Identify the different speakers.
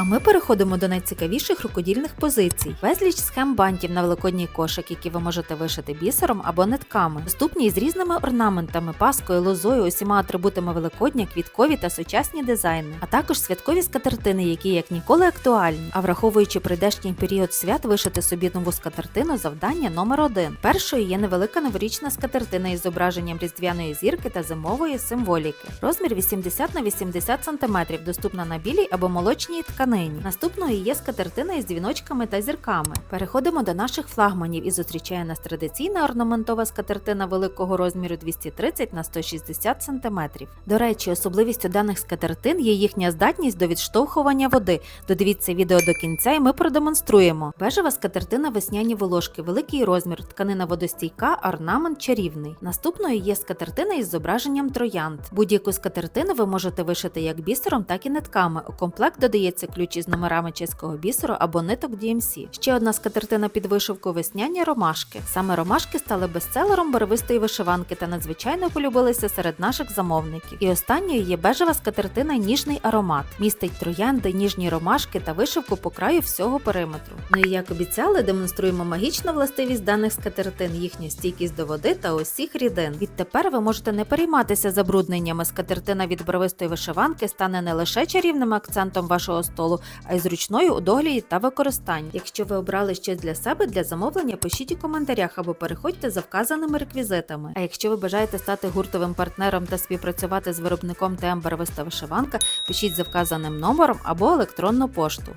Speaker 1: А ми переходимо до найцікавіших рукодільних позицій. Безліч схем бантів на великодній кошик, які ви можете вишити бісером або нитками, доступні із різними орнаментами, паскою, лозою, усіма атрибутами Великодня, квіткові та сучасні дизайни, а також святкові скатертини, які як ніколи актуальні. А враховуючи прийдешній період свят, вишити собі нову скатертину завдання номер один. Першою є невелика новорічна скатертина із зображенням різдвяної зірки та зимової символіки. Розмір 80 на 80 см, доступна на білій або молочній тканині. Наступною є скатертина із дзвіночками та зірками. Переходимо до наших флагманів і зустрічає нас традиційна орнаментова скатертина великого розміру 230 на 160 см. До речі, особливістю даних скатертин є їхня здатність до відштовхування води. Додивіться відео до кінця, і ми продемонструємо. Бежева скатертина весняні волошки, великий розмір, тканина водостійка, орнамент чарівний. Наступною є скатертина із зображенням троянд. Будь-яку скатертину ви можете вишити як бісером, так і нитками. У комплект додається ключ із номерами чеського бісеру або ниток DMC. Ще одна скатертина під вишивку весняні ромашки. Саме ромашки стали бестселером барвистої вишиванки та надзвичайно полюбилися серед наших замовників. І останньою є бежева скатертина ніжний аромат. Містить троянди, ніжні ромашки та вишивку по краю всього периметру. Ну і як обіцяли, демонструємо магічну властивість даних скатертин, їхню стійкість до води та усіх рідин. Відтепер ви можете не перейматися забрудненнями. Скатертина від барвистої вишиванки стане не лише чарівним акцентом вашого столу, а й зручною у догляді та використанні. Якщо ви обрали щось для себе для замовлення, пишіть у коментарях або переходьте за вказаними реквізитами. А якщо ви бажаєте стати гуртовим партнером та співпрацювати з виробником тембер виставшиванка, пишіть за вказаним номером або електронну пошту.